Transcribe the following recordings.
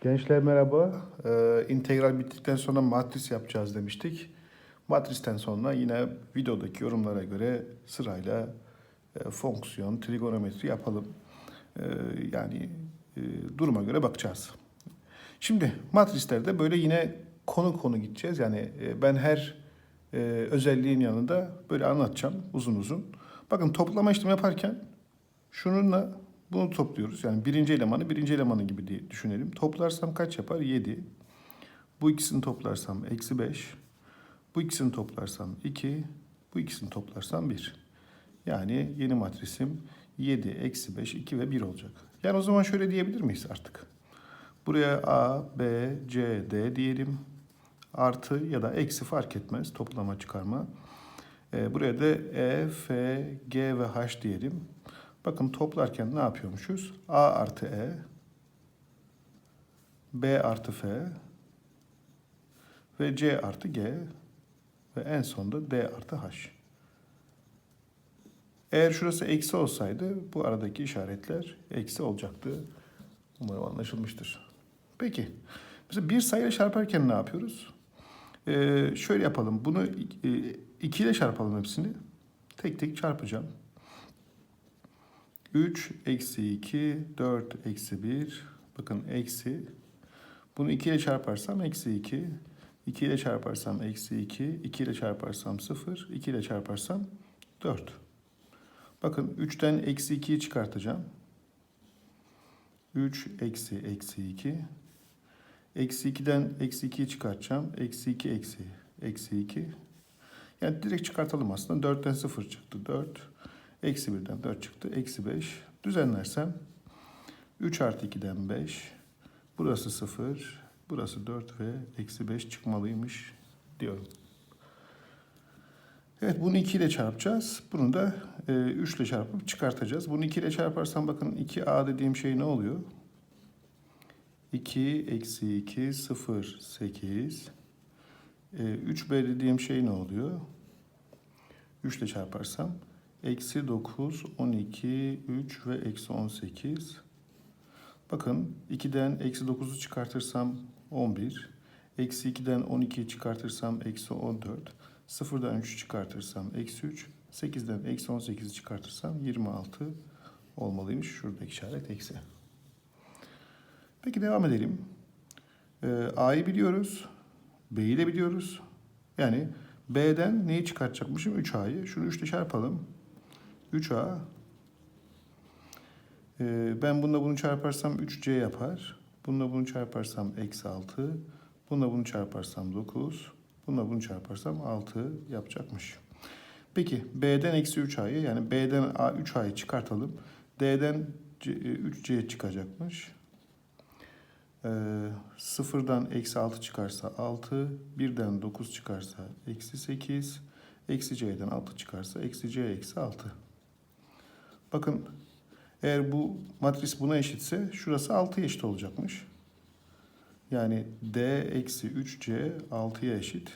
Gençler merhaba. Ee, integral bittikten sonra matris yapacağız demiştik. Matristen sonra yine videodaki yorumlara göre sırayla e, fonksiyon, trigonometri yapalım. Ee, yani e, duruma göre bakacağız. Şimdi matrislerde böyle yine konu konu gideceğiz. Yani e, ben her e, özelliğin yanında böyle anlatacağım uzun uzun. Bakın toplama işlemi yaparken şununla bunu topluyoruz. Yani birinci elemanı birinci elemanı gibi diye düşünelim. Toplarsam kaç yapar? 7. Bu ikisini toplarsam eksi 5. Bu ikisini toplarsam 2. Bu ikisini toplarsam 1. Yani yeni matrisim 7, eksi 5, 2 ve 1 olacak. Yani o zaman şöyle diyebilir miyiz artık? Buraya A, B, C, D diyelim. Artı ya da eksi fark etmez toplama çıkarma. Ee, buraya da E, F, G ve H diyelim. Bakın toplarken ne yapıyormuşuz? A artı E, B artı F ve C artı G ve en sonunda D artı H. Eğer şurası eksi olsaydı bu aradaki işaretler eksi olacaktı. Umarım anlaşılmıştır. Peki. Mesela bir sayıyla çarparken ne yapıyoruz? Ee, şöyle yapalım. Bunu 2 ile çarpalım hepsini. Tek tek çarpacağım. 3 eksi 2, 4 eksi 1. Bakın eksi. Bunu 2 ile çarparsam eksi 2. 2 ile çarparsam eksi 2. 2 ile çarparsam 0. 2 ile çarparsam 4. Bakın 3'ten eksi 2'yi çıkartacağım. 3 eksi eksi 2. Eksi 2'den eksi 2'yi çıkartacağım. Eksi 2 eksi eksi 2. Yani direkt çıkartalım aslında. 4'ten 0 çıktı. 4. Eksi 1'den 4 çıktı. Eksi 5. Düzenlersem 3 artı 2'den 5. Burası 0. Burası 4 ve eksi 5 çıkmalıymış diyorum. Evet bunu 2 ile çarpacağız. Bunu da e, 3 ile çarpıp çıkartacağız. Bunu 2 ile çarparsam bakın 2a dediğim şey ne oluyor? 2 eksi 2 0 8. E, 3b dediğim şey ne oluyor? 3 ile çarparsam eksi 9, 12, 3 ve eksi 18. Bakın 2'den eksi 9'u çıkartırsam 11. Eksi 2'den 12'yi çıkartırsam eksi 14. 0'dan 3'ü çıkartırsam eksi 3. 8'den eksi 18'i çıkartırsam 26 olmalıymış. Şuradaki işaret eksi. Peki devam edelim. Ee, A'yı biliyoruz. B'yi de biliyoruz. Yani B'den neyi çıkartacakmışım? 3A'yı. Şunu 3 ile çarpalım. 3A. Ee, ben bununla bunu çarparsam 3C yapar. Bununla bunu çarparsam eksi 6. Bununla bunu çarparsam 9. Bununla bunu çarparsam 6 yapacakmış. Peki B'den eksi 3A'yı yani B'den A 3A'yı çıkartalım. D'den C, 3C çıkacakmış. Ee, sıfırdan eksi 6 çıkarsa 6. Birden 9 çıkarsa eksi 8. Eksi C'den 6 çıkarsa eksi C eksi 6. Bakın eğer bu matris buna eşitse şurası 6'ya eşit olacakmış. Yani D eksi 3C 6'ya eşit.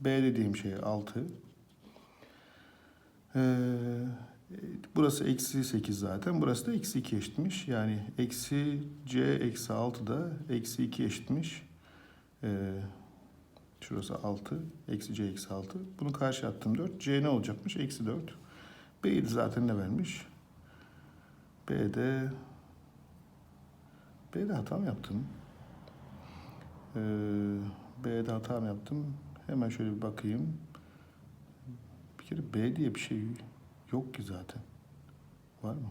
B dediğim şey 6. Ee, burası eksi 8 zaten. Burası da eksi 2 eşitmiş. Yani eksi C eksi 6 da eksi 2 eşitmiş. Ee, şurası 6. Eksi C eksi 6. Bunu karşı attım 4. C ne olacakmış? Eksi 4. B'yi zaten ne vermiş? B'de B'de hata mı yaptım? Ee, B'de hata mı yaptım? Hemen şöyle bir bakayım. Bir kere B diye bir şey yok ki zaten. Var mı?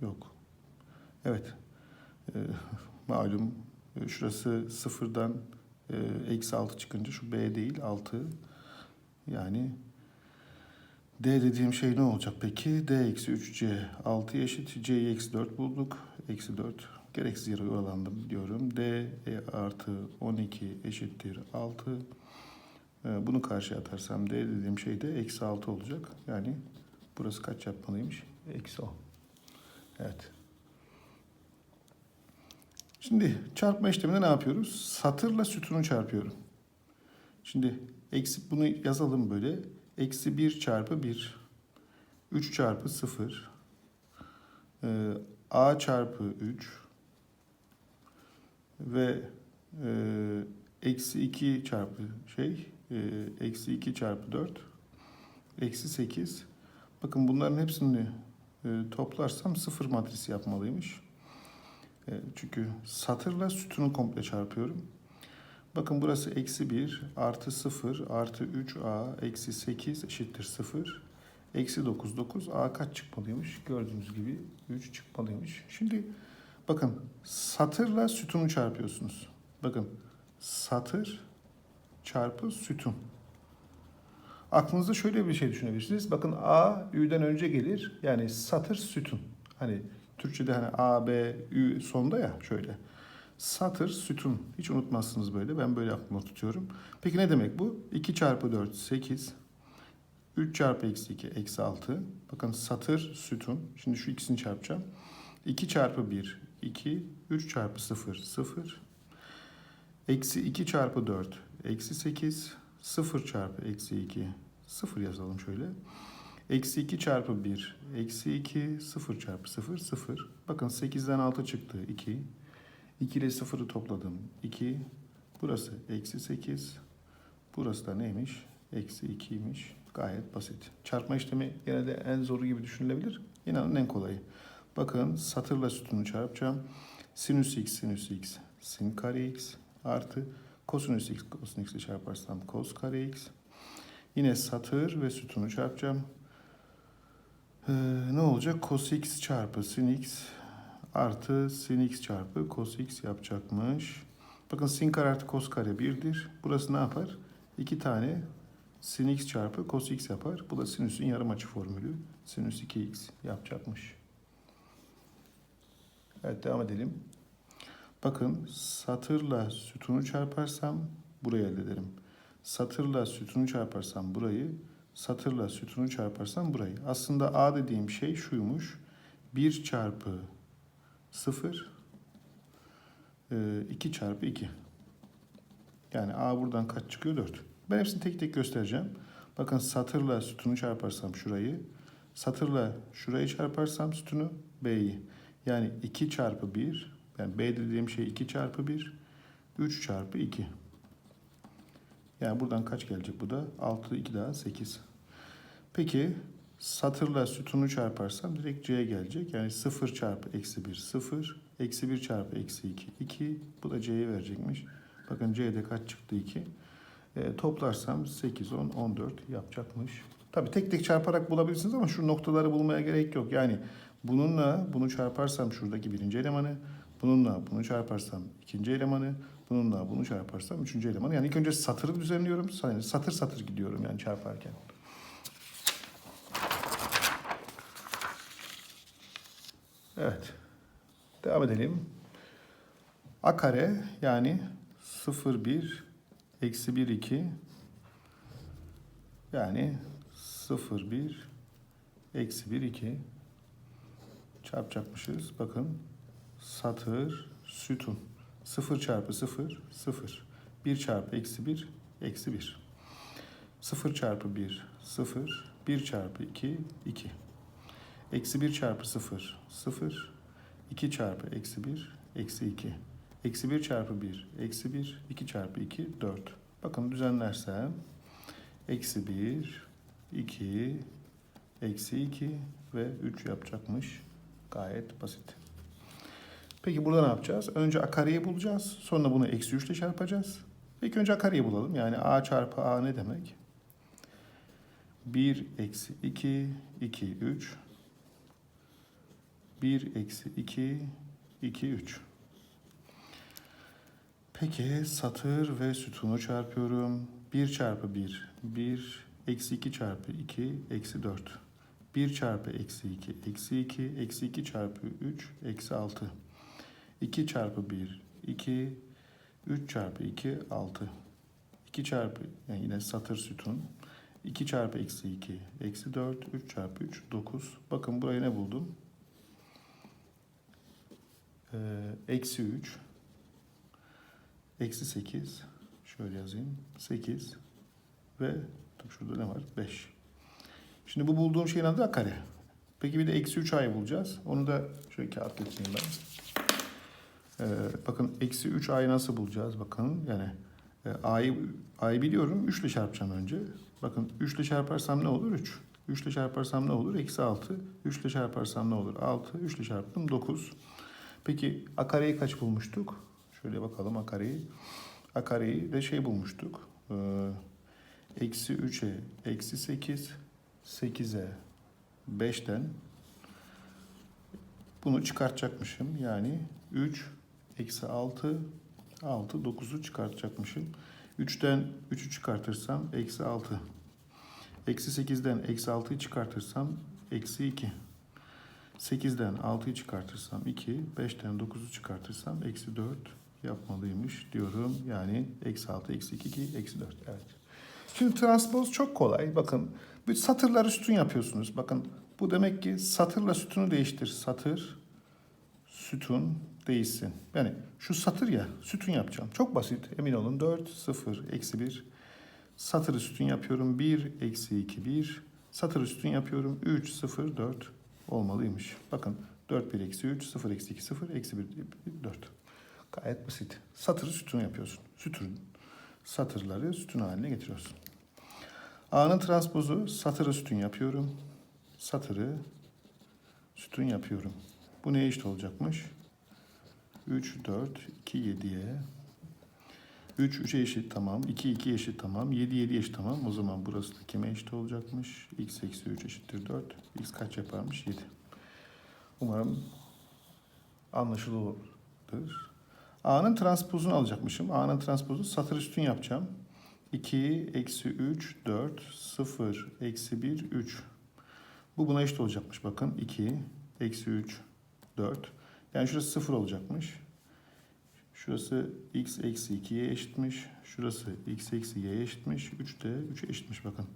Yok. Evet. Ee, malum e, şurası sıfırdan e, eksi 6 çıkınca şu B değil 6. Yani D dediğim şey ne olacak peki? D eksi 3C 6 eşit. C'yi eksi 4 bulduk. Eksi 4. Gereksiz yere oyalandım diyorum. D e artı 12 eşittir 6. Ee, Bunu karşıya atarsam D dediğim şey de eksi 6 olacak. Yani burası kaç yapmalıymış? Eksi 10. Evet. Şimdi çarpma işleminde ne yapıyoruz? Satırla sütunu çarpıyorum. Şimdi eksi bunu yazalım böyle. Eksi 1 çarpı 1. 3 çarpı 0. Ee, A çarpı 3. ve e, eksi 2 çarpı şey e, eksi 2 çarpı 4 eksi 8 bakın bunların hepsini e, toplarsam sıfır matrisi yapmalıymış. E, çünkü satırla sütunu komple çarpıyorum. Bakın burası eksi 1 artı 0 artı 3a eksi 8 eşittir 0. Eksi 9 9 a kaç çıkmalıymış? Gördüğünüz gibi 3 çıkmalıymış. Şimdi bakın satırla sütunu çarpıyorsunuz. Bakın satır çarpı sütun. Aklınızda şöyle bir şey düşünebilirsiniz. Bakın A Ü'den önce gelir. Yani satır sütun. Hani Türkçe'de hani A, B, Ü sonda ya şöyle. Satır sütun. Hiç unutmazsınız böyle. Ben böyle aklımda tutuyorum. Peki ne demek bu? 2 çarpı 4 8. 3 çarpı eksi 2 eksi 6. Bakın satır sütun. Şimdi şu ikisini çarpacağım. 2 çarpı 1 2. 3 çarpı 0 0. Eksi 2 çarpı 4 eksi 8. 0 çarpı eksi 2 0 yazalım şöyle. Eksi 2 çarpı 1 eksi 2 0 çarpı 0 0. Bakın 8'den 6 çıktı 2. 2 ile 0'ı topladım 2. Burası eksi 8. Burası da neymiş? Eksi 2'ymiş. Gayet basit. Çarpma işlemi genelde en zoru gibi düşünülebilir. İnanın en kolayı. Bakın satırla sütunu çarpacağım. Sinüs x sinüs x sin kare x artı kosinüs x kosinüs x ile çarparsam kos kare x. Yine satır ve sütunu çarpacağım. Ee, ne olacak? Cos x çarpı sin x artı sin x çarpı cos x yapacakmış. Bakın sin kare artı cos kare 1'dir. Burası ne yapar? İki tane sin x çarpı cos x yapar. Bu da sinüsün yarım açı formülü. Sinüs 2x yapacakmış. Evet devam edelim. Bakın satırla sütunu çarparsam burayı elde ederim. Satırla sütunu çarparsam burayı, satırla sütunu çarparsam burayı. Aslında a dediğim şey şuymuş. 1 çarpı 0 2 çarpı 2. Yani a buradan kaç çıkıyor? 4. Ben hepsini tek tek göstereceğim. Bakın satırla sütunu çarparsam şurayı, satırla şurayı çarparsam sütunu b'yi. Yani 2 çarpı 1, yani b dediğim şey 2 çarpı 1, 3 çarpı 2. Yani buradan kaç gelecek bu da? 6, 2 daha 8. Peki satırla sütunu çarparsam direkt c'ye gelecek. Yani 0 çarpı eksi 1, 0. Eksi 1 çarpı eksi 2, 2. Bu da c'ye verecekmiş. Bakın c'de kaç çıktı? 2. E, toplarsam 8, 10, 14 yapacakmış. Tabii tek tek çarparak bulabilirsiniz ama şu noktaları bulmaya gerek yok. Yani bununla bunu çarparsam şuradaki birinci elemanı, bununla bunu çarparsam ikinci elemanı, bununla bunu çarparsam üçüncü elemanı. Yani ilk önce satırı düzenliyorum, satır satır gidiyorum yani çarparken. Evet. Devam edelim. A kare yani 0, 1, eksi 1, 2 yani 0, 1, eksi 1, 2 çarpacakmışız. Bakın satır, sütun. 0 çarpı 0, 0. 1 çarpı eksi 1, eksi 1. 0 çarpı 1, 0. 1 çarpı 2, 2. Eksi 1 çarpı 0, 0. 2 çarpı eksi 1, eksi 2. Eksi 1 çarpı 1, eksi 1. 2 çarpı 2, 4. Bakın düzenlersem eksi 1, 2, eksi 2 ve 3 yapacakmış. Gayet basit. Peki burada ne yapacağız? Önce a kareyi bulacağız. Sonra bunu eksi 3 ile çarpacağız. İlk önce a kareyi bulalım. Yani a çarpı a ne demek? 1 eksi 2, 2, 3. 1 eksi 2, 2, 3. Peki satır ve sütunu çarpıyorum. 1 çarpı 1, 1, eksi 2 çarpı 2, eksi 4. 1 çarpı eksi 2, eksi 2, eksi 2 çarpı 3, eksi 6. 2 çarpı 1, 2, 3 çarpı 2, 6. 2 çarpı, yani yine satır sütun. 2 çarpı eksi 2, eksi 4, 3 çarpı 3, 9. Bakın burayı ne buldum? Ee, eksi 3, eksi 8, şöyle yazayım, 8 ve şurada ne var? 5. Şimdi bu bulduğum şeyin adı da kare. Peki bir de eksi 3 a'yı bulacağız. Onu da şöyle kağıt geçeyim ben. Ee, bakın eksi 3 a'yı nasıl bulacağız? Bakın yani e, a'yı a'yı biliyorum. 3 ile çarpacağım önce. Bakın 3 ile çarparsam ne olur? 3. 3 ile çarparsam ne olur? Eksi 6. 3 ile çarparsam ne olur? 6. 3 ile çarptım 9. Peki a kaç bulmuştuk? Şöyle bakalım. A kareyi de şey bulmuştuk. Ee, eksi 3'e eksi 8. 8'e 5'ten bunu çıkartacakmışım. Yani 3 eksi 6 6 9'u çıkartacakmışım. 3'ten 3'ü çıkartırsam eksi 6. Eksi 8'den eksi 6'yı çıkartırsam eksi 2. 8'den 6'yı çıkartırsam 2. 5'ten 9'u çıkartırsam eksi 4 yapmalıymış diyorum. Yani eksi 6 eksi 2 2 eksi 4. Evet. Şimdi transpoz çok kolay. Bakın bir satırları sütun yapıyorsunuz. Bakın bu demek ki satırla sütunu değiştir. Satır, sütun değişsin. Yani şu satır ya sütun yapacağım. Çok basit emin olun. 4, 0, eksi 1. Satırı sütun yapıyorum. 1, eksi 2, 1. Satırı sütun yapıyorum. 3, 0, 4 olmalıymış. Bakın 4, 1, eksi 3, 0, eksi 2, 0, eksi 1, 4. Gayet basit. Satırı sütun yapıyorsun. Sütun. Satırları sütun haline getiriyorsun. A'nın transpozu satırı sütun yapıyorum. Satırı sütun yapıyorum. Bu neye eşit olacakmış? 3, 4, 2, 7'ye. 3, 3'e eşit tamam. 2, 2 eşit tamam. 7, 7 eşit tamam. O zaman burası da kime eşit olacakmış? x eksi 3 eşittir 4. x kaç yaparmış? 7. Umarım anlaşılır. A'nın transpozunu alacakmışım. A'nın transpozu satır üstün yapacağım. 2, eksi 3, 4, 0, eksi 1, 3. Bu buna eşit olacakmış bakın. 2, eksi 3, 4. Yani şurası 0 olacakmış. Şurası x eksi 2'ye eşitmiş. Şurası x eksi y'ye eşitmiş. 3 de 3'e eşitmiş bakın.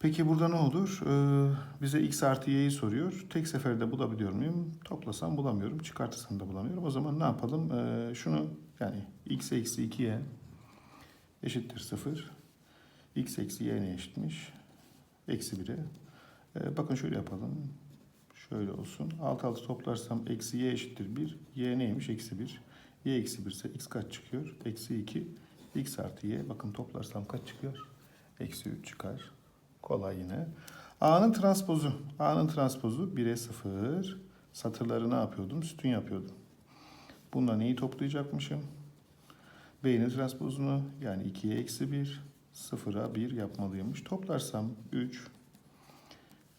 Peki burada ne olur? Ee, bize x artı y'yi soruyor. Tek seferde bulabiliyor muyum? Toplasam bulamıyorum. Çıkartırsam da bulamıyorum. O zaman ne yapalım? Ee, şunu yani x eksi 2'ye eşittir 0. x eksi y ne eşitmiş? Eksi 1'e. Ee, bakın şöyle yapalım. Şöyle olsun. Alt altı toplarsam eksi y eşittir 1. y neymiş? Eksi 1. y eksi 1 ise x kaç çıkıyor? Eksi 2. x artı y. Bakın toplarsam kaç çıkıyor? Eksi 3 çıkar. Kolay yine. A'nın transpozu. A'nın transpozu 1'e 0. Satırları ne yapıyordum? Sütun yapıyordum. Bununla neyi toplayacakmışım? B'nin transpozunu yani 2'ye eksi 1. 0'a 1 yapmalıymış. Toplarsam 3.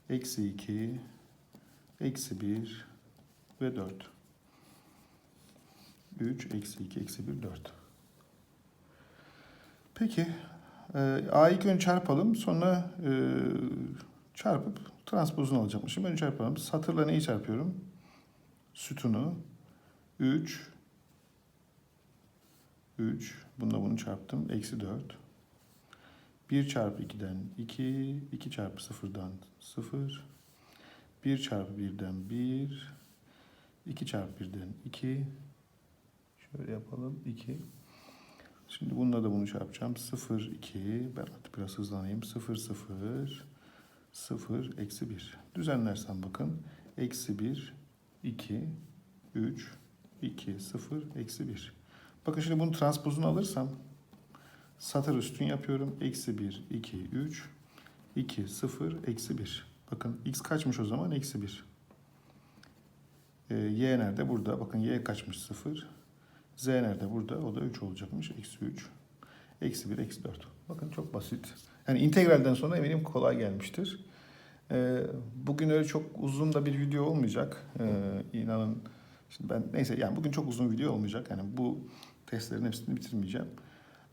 Eksi 2. Eksi 1 ve 4. 3, eksi 2, eksi 1, 4. Peki. E, A'yı ilk önce çarpalım. Sonra e, çarpıp transpozunu alacakmışım. Önce çarpalım. Satırla neyi çarpıyorum? Sütunu. 3. 3. Bununla bunu çarptım. Eksi 4. 1 çarpı 2'den 2. 2 çarpı 0'dan 0. 1 çarpı 1'den 1. 2 çarpı 1'den 2. Şöyle yapalım. 2. Şimdi bununla da bunu çarpacağım. 0, 2. Ben artık biraz hızlanayım. 0, 0. 0, eksi 1. Düzenlersem bakın. Eksi 1, 2, 3, 2, 0, eksi 1. Bakın şimdi bunun transpozunu alırsam satır üstün yapıyorum. Eksi 1, 2, 3, 2, 0, eksi 1. Bakın x kaçmış o zaman? Eksi 1. Ee, y nerede? Burada. Bakın y kaçmış? 0. z nerede? Burada. O da 3 olacakmış. Eksi 3. Eksi 1, eksi 4. Bakın çok basit. Yani integralden sonra eminim kolay gelmiştir. Ee, bugün öyle çok uzun da bir video olmayacak. Ee, inanın. Şimdi ben neyse yani bugün çok uzun video olmayacak. Yani bu testlerin hepsini bitirmeyeceğim.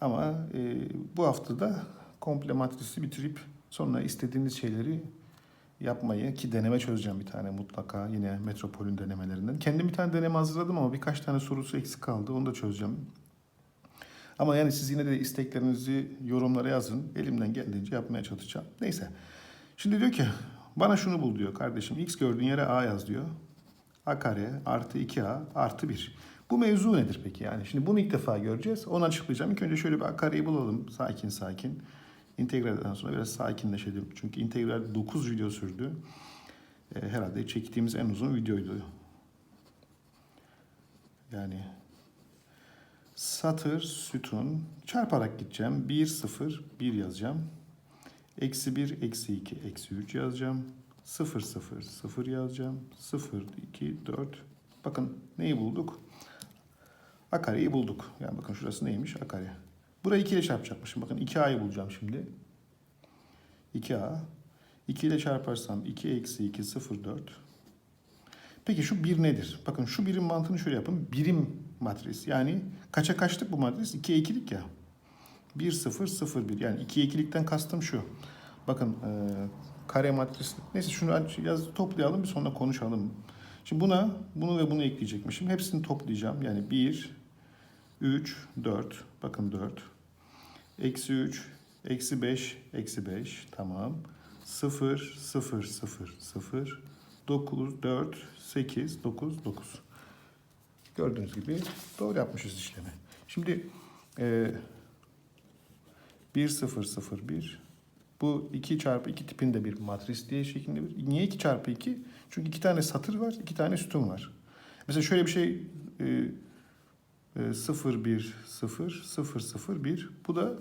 Ama e, bu haftada komple matrisi bitirip sonra istediğiniz şeyleri yapmayı ki deneme çözeceğim bir tane mutlaka yine Metropol'ün denemelerinden. Kendim bir tane deneme hazırladım ama birkaç tane sorusu eksik kaldı. Onu da çözeceğim. Ama yani siz yine de isteklerinizi yorumlara yazın. Elimden geldiğince yapmaya çalışacağım. Neyse. Şimdi diyor ki bana şunu bul diyor kardeşim. X gördüğün yere A yaz diyor. A kare artı 2A artı 1. Bu mevzu nedir peki yani? Şimdi bunu ilk defa göreceğiz. Onu açıklayacağım. İlk önce şöyle bir A kareyi bulalım. Sakin sakin. İntegralden sonra biraz sakinleşelim. Çünkü integral 9 video sürdü. Ee, herhalde çektiğimiz en uzun videoydu. Yani satır, sütun çarparak gideceğim. 1, 0, 1 yazacağım. Eksi 1, eksi 2, eksi 3 yazacağım. 0, 0, 0 yazacağım. 0, 2, 4. Bakın neyi bulduk? Akareyi bulduk. Yani bakın şurası neymiş? Akare. Burayı 2 ile çarpacakmışım. Bakın 2a'yı bulacağım şimdi. 2a. 2 ile çarparsam 2 eksi 2, 0, 4. Peki şu bir nedir? Bakın şu birim mantığını şöyle yapın. Birim matris. Yani kaça kaçlık bu matris? 2'ye 2'lik ya. 1, 0, 0, 1. Yani 2'ye 2'likten kastım şu. Bakın e, kare matris. Neyse şunu yaz toplayalım bir sonra konuşalım. Şimdi buna bunu ve bunu ekleyecekmişim. Hepsini toplayacağım. Yani 1, 3, 4. Bakın 4. Eksi 3, eksi 5, eksi 5. Tamam. 0, 0, 0, 0. 9, 4, 8, 9, 9. Gördüğünüz gibi doğru yapmışız işlemi. Şimdi e, 1, 0, 0, 1. Bu 2 çarpı 2 tipinde bir matris diye şeklinde bir. Niye 2 çarpı 2? Çünkü iki tane satır var, iki tane sütun var. Mesela şöyle bir şey e, 0, 1, 0, 0, 0, 1. Bu da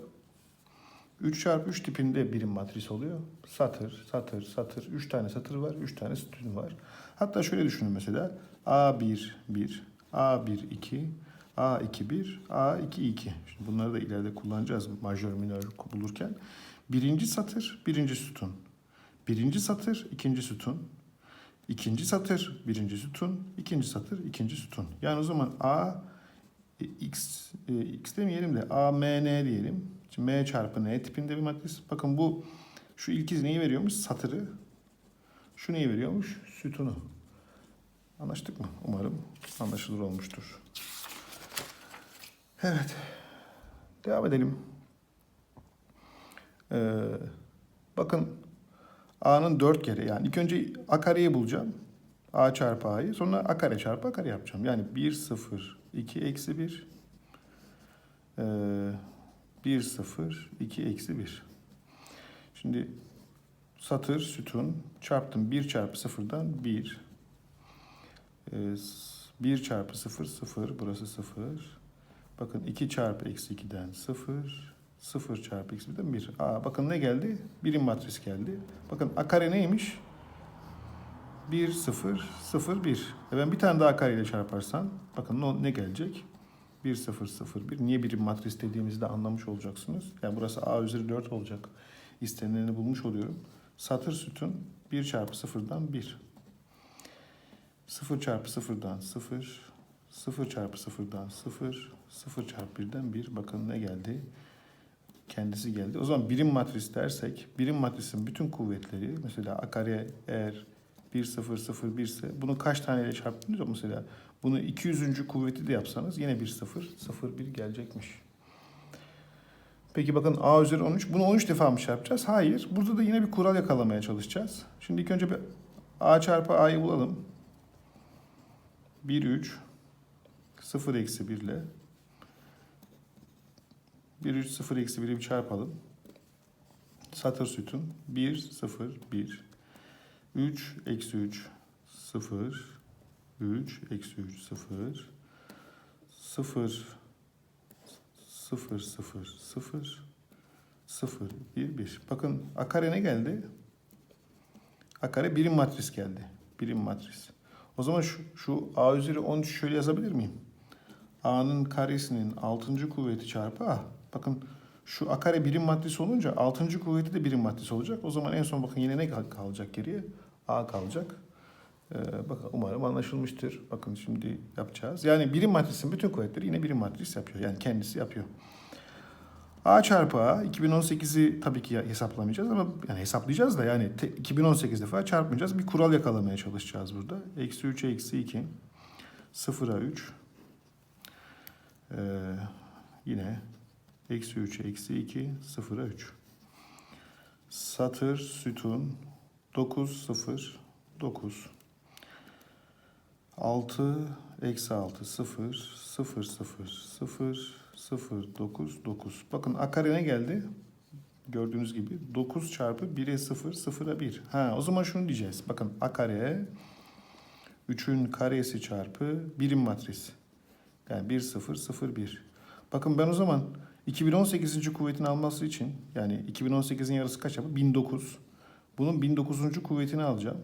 3 çarpı 3 tipinde birim matris oluyor. Satır, satır, satır. 3 tane satır var, 3 tane sütun var. Hatta şöyle düşünün mesela. A1, 1, A1, 2, A2, 1, A2, 2. Şimdi bunları da ileride kullanacağız majör minör bulurken. Birinci satır, birinci sütun. Birinci satır, ikinci sütun. İkinci satır, birinci sütun. ikinci satır, ikinci sütun. Yani o zaman A, X, e, X demeyelim de A, M, N diyelim. Şimdi M çarpı N tipinde bir matris. Bakın bu şu ilk neyi veriyormuş? Satırı. Şu neyi veriyormuş? Sütunu. Anlaştık mı? Umarım anlaşılır olmuştur. Evet. Devam edelim. Ee, bakın A'nın 4 kere yani ilk önce A kareyi bulacağım. A çarpı A'yı sonra A kare çarpı A kare yapacağım. Yani 1, 0, 2, eksi 1. Ee, 1, 0, 2, eksi 1. Şimdi satır, sütun çarptım. 1 çarpı 0'dan 1. Ee, 1 çarpı 0, 0. Burası 0. Bakın 2 çarpı eksi 2'den 0. 0 çarpı eksi 1'den 1. Aa, bakın ne geldi? Birim matris geldi. Bakın a kare neymiş? 1, 0, 0, 1. E ben bir tane daha kareyle çarparsam bakın ne, gelecek? 1, 0, 0, 1. Niye birim matris dediğimizi de anlamış olacaksınız. Yani burası a üzeri 4 olacak. İstenileni bulmuş oluyorum. Satır sütun 1 çarpı 0'dan 1. 0 çarpı 0'dan 0. 0 çarpı 0'dan 0. 0 çarpı 1'den 1. Bakın ne geldi? Kendisi geldi. O zaman birim matris dersek, birim matrisin bütün kuvvetleri mesela a kare eğer 1 0 0 1 ise bunu kaç taneyle çarptınız mesela bunu 200. kuvveti de yapsanız yine 1 0 0 1 gelecekmiş. Peki bakın a üzeri 13. Bunu 13 defa mı çarpacağız? Hayır. Burada da yine bir kural yakalamaya çalışacağız. Şimdi ilk önce bir a çarpı a'yı bulalım. 1 3 0 eksi 1 ile 1 3 0 eksi 1'i bir çarpalım. Satır sütun 1 0 1 3 eksi 3 0 3 eksi 3 0 0 0 0 0 0 1 1 Bakın a kare ne geldi? A kare birim matris geldi. Birim matris. O zaman şu, şu a üzeri 13 şöyle yazabilir miyim? a'nın karesinin 6. kuvveti çarpı a. Bakın şu a kare birim matris olunca 6. kuvveti de birim matris olacak. O zaman en son bakın yine ne kal- kalacak geriye? A kalacak. Ee, bakın umarım anlaşılmıştır. Bakın şimdi yapacağız. Yani birim matrisin bütün kuvvetleri yine birim matris yapıyor. Yani kendisi yapıyor. A çarpı A 2018'i tabii ki hesaplamayacağız ama yani hesaplayacağız da yani te- 2018 defa çarpmayacağız. Bir kural yakalamaya çalışacağız burada. Eksi 3 eksi 2 0'a 3 ee, yine eksi 3 eksi 2 0'a 3 satır sütun 9 0 9 6 eksi 6 0 0 0 0 0 9 9 bakın a kare ne geldi? Gördüğünüz gibi 9 çarpı 1'e 0 0'a 1 ha o zaman şunu diyeceğiz. Bakın a kare 3'ün karesi çarpı birim matris Yani 1, 0, 0, 1. Bakın ben o zaman 2018. kuvvetini alması için yani 2018'in yarısı kaç yapar? 1009. Bunun 1009. kuvvetini alacağım.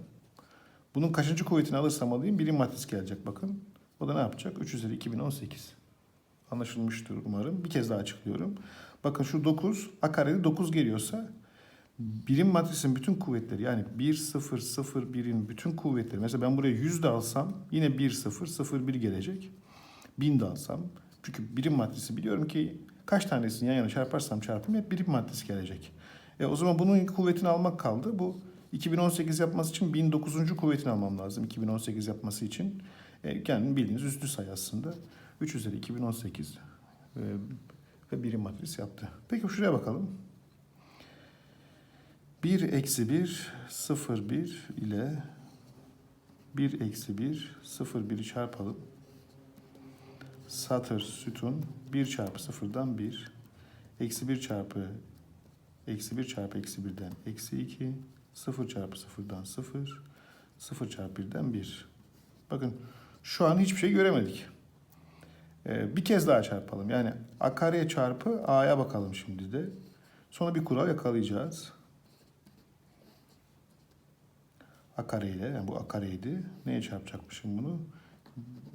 Bunun kaçıncı kuvvetini alırsam alayım birim matris gelecek bakın. O da ne yapacak? 3 üzeri 2018. Anlaşılmıştır umarım. Bir kez daha açıklıyorum. Bakın şu 9, a karede 9 geliyorsa birim matrisin bütün kuvvetleri yani 1, 0, 0, 1'in bütün kuvvetleri. Mesela ben buraya 100 de alsam yine 1, 0, 0, 1 gelecek. 1000 de alsam. Çünkü birim matrisi biliyorum ki kaç tanesini yan yana çarparsam çarpayım hep birim matrisi gelecek. E, o zaman bunun kuvvetini almak kaldı. Bu 2018 yapması için 1009. kuvvetini almam lazım 2018 yapması için. E, yani bildiğiniz üstü sayı aslında. 3 üzeri 2018 e, ve birim matris yaptı. Peki şuraya bakalım. 1 eksi 1 0 1 ile 1 eksi 1 0 1'i çarpalım. Satır sütun 1 çarpı 0'dan 1 eksi 1 çarpı eksi 1 çarpı eksi 1'den eksi 2 0 çarpı 0'dan 0 0 çarpı 1'den 1 bakın şu an hiçbir şey göremedik. Ee, bir kez daha çarpalım. Yani a kareye çarpı a'ya bakalım şimdi de. Sonra bir kural yakalayacağız. A kareyle, yani bu a kareydi. Neye çarpacakmışım bunu?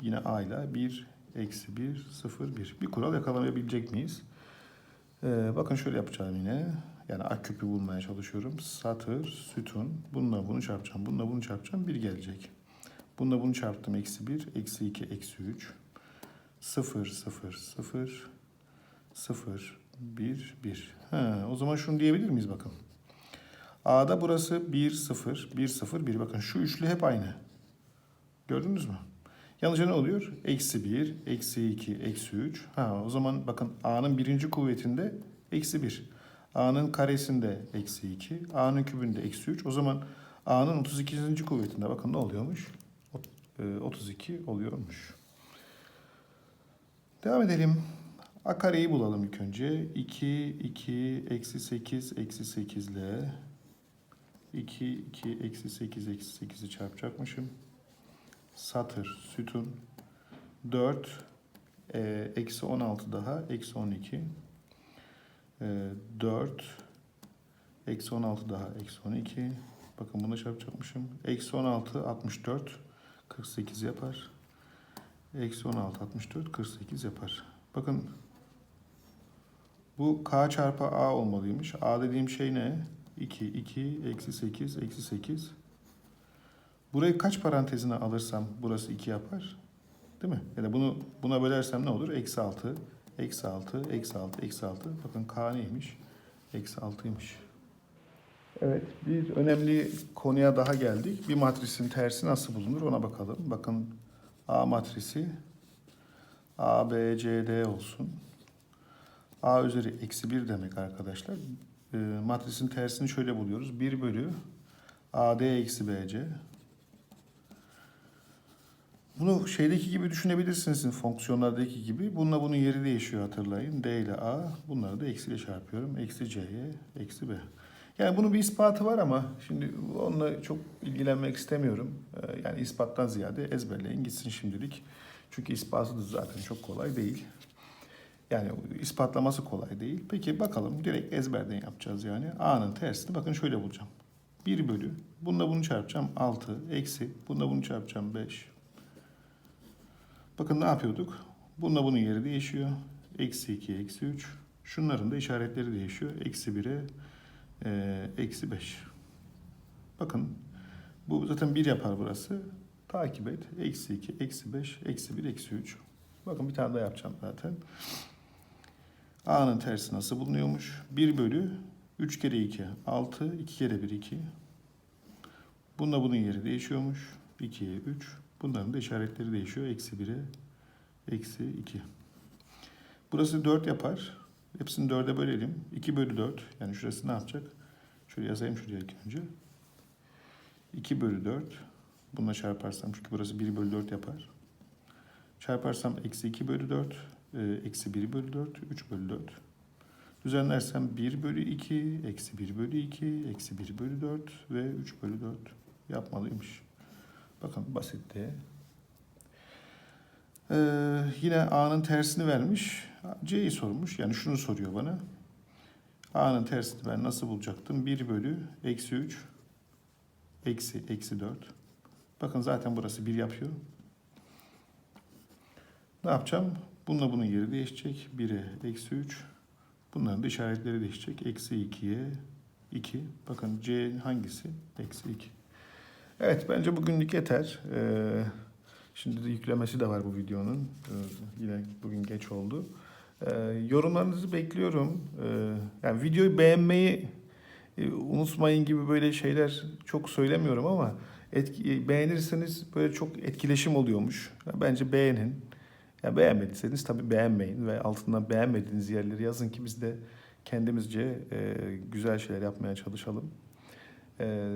Yine a ile 1 eksi 1 0 1. Bir kural yakalayabilecek miyiz? Ee, bakın şöyle yapacağım yine. Yani a küpü bulmaya çalışıyorum. Satır, sütun. Bununla bunu çarpacağım. Bununla bunu çarpacağım. 1 gelecek. Bununla bunu çarptım. Eksi 1, eksi 2, eksi 3. 0, 0, 0, 0, 1, 1. Ha, o zaman şunu diyebilir miyiz bakın. A'da burası 1, 0, 1, 0, 1. Bakın şu üçlü hep aynı. Gördünüz mü? Yalnızca ne oluyor? Eksi 1, eksi 2, eksi 3. Ha, o zaman bakın A'nın birinci kuvvetinde eksi 1. A'nın karesinde eksi 2. A'nın kübünde eksi 3. O zaman A'nın 32. kuvvetinde bakın ne oluyormuş? Ot- e, 32 oluyormuş. Devam edelim. A kareyi bulalım ilk önce. 2, 2, eksi 8, eksi 8 ile 2, 2, eksi 8, eksi 8'i çarpacakmışım. Satır, sütun. 4, e, eksi 16 daha, eksi 12. E, 4, eksi 16 daha, eksi 12. Bakın bunu çarpacakmışım. Eksi 16, 64, 48 yapar. Eksi 16, 64, 48 yapar. Bakın bu k çarpı a olmalıymış. A dediğim şey ne? 2, 2, eksi 8, eksi 8. Burayı kaç parantezine alırsam burası 2 yapar? Değil mi? Ya da bunu buna bölersem ne olur? Eksi 6, eksi 6, eksi 6, eksi 6. Bakın k neymiş? Eksi 6'ymış. Evet, bir önemli konuya daha geldik. Bir matrisin tersi nasıl bulunur ona bakalım. Bakın A matrisi A, B, C, D olsun. A üzeri eksi 1 demek arkadaşlar. E, matrisin tersini şöyle buluyoruz. 1 bölü AD eksi BC. Bunu şeydeki gibi düşünebilirsiniz fonksiyonlardaki gibi. Bununla bunun yeri değişiyor hatırlayın. D ile A. Bunları da eksiyle çarpıyorum. Eksi C'ye eksi B. Yani bunun bir ispatı var ama şimdi onunla çok ilgilenmek istemiyorum. Ee, Yani ispattan ziyade ezberleyin gitsin şimdilik. Çünkü ispatı da zaten çok kolay değil. Yani ispatlaması kolay değil. Peki bakalım direkt ezberden yapacağız yani. A'nın tersini bakın şöyle bulacağım. 1 bölü. Bununla bunu çarpacağım 6. Eksi. Bununla bunu çarpacağım 5. Bakın ne yapıyorduk? Bununla bunun yeri değişiyor. Eksi 2, eksi 3. Şunların da işaretleri değişiyor. Eksi 1'e e, eksi 5. Bakın bu zaten 1 yapar burası. Takip et. Eksi 2, eksi 5, eksi 1, eksi 3. Bakın bir tane daha yapacağım zaten. A'nın tersi nasıl bulunuyormuş? 1 bölü 3 kere 2, 6, 2 kere 1, 2. Bununla bunun yeri değişiyormuş. 2'ye 3. Bunların da işaretleri değişiyor. Eksi 1'e eksi 2. Burası 4 yapar. Hepsini 4'e bölelim. 2 bölü 4. Yani şurası ne yapacak? Şöyle yazayım şuraya ilk önce. 2 bölü 4. Bununla çarparsam çünkü burası 1 bölü 4 yapar. Çarparsam eksi 2 bölü 4. e, Eksi 1 bölü 4. 3 bölü 4. Düzenlersem 1 bölü 2. Eksi 1 bölü 2. Eksi 1 bölü 4. Ve 3 bölü 4 yapmalıymış. Bakın basitti. Ee, yine A'nın tersini vermiş. C'yi sormuş. Yani şunu soruyor bana. A'nın tersini ben nasıl bulacaktım? 1 bölü eksi 3 eksi eksi 4. Bakın zaten burası 1 yapıyor. Ne yapacağım? Bununla bunun yeri değişecek. 1'e eksi 3. Bunların da işaretleri değişecek. Eksi 2'ye 2. Bakın C hangisi? Eksi 2. Evet bence bugünlük yeter. Ee, şimdi de yüklemesi de var bu videonun. Ee, yine bugün geç oldu. Ee, yorumlarınızı bekliyorum. Ee, yani videoyu beğenmeyi e, unutmayın gibi böyle şeyler çok söylemiyorum ama etki, beğenirseniz böyle çok etkileşim oluyormuş. Ya bence beğenin. Ya beğenmediyseniz tabii beğenmeyin ve altından beğenmediğiniz yerleri yazın ki biz de kendimizce e, güzel şeyler yapmaya çalışalım. E,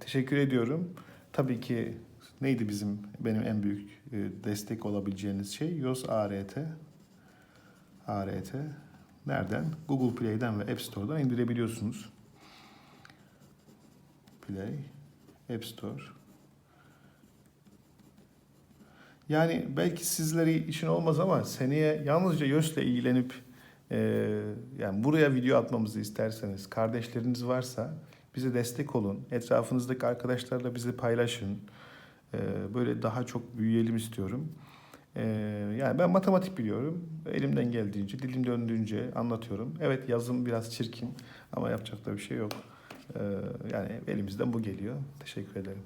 teşekkür ediyorum. Tabii ki neydi bizim benim en büyük e, destek olabileceğiniz şey? YOS ART. ART. Nereden? Google Play'den ve App Store'dan indirebiliyorsunuz. Play, App Store. Yani belki sizlere işin olmaz ama seneye yalnızca YÖS'le ilgilenip e, yani buraya video atmamızı isterseniz, kardeşleriniz varsa bize destek olun. Etrafınızdaki arkadaşlarla bizi paylaşın. E, böyle daha çok büyüyelim istiyorum. E, yani ben matematik biliyorum. Elimden geldiğince, dilim döndüğünce anlatıyorum. Evet yazım biraz çirkin ama yapacak da bir şey yok. E, yani elimizden bu geliyor. Teşekkür ederim.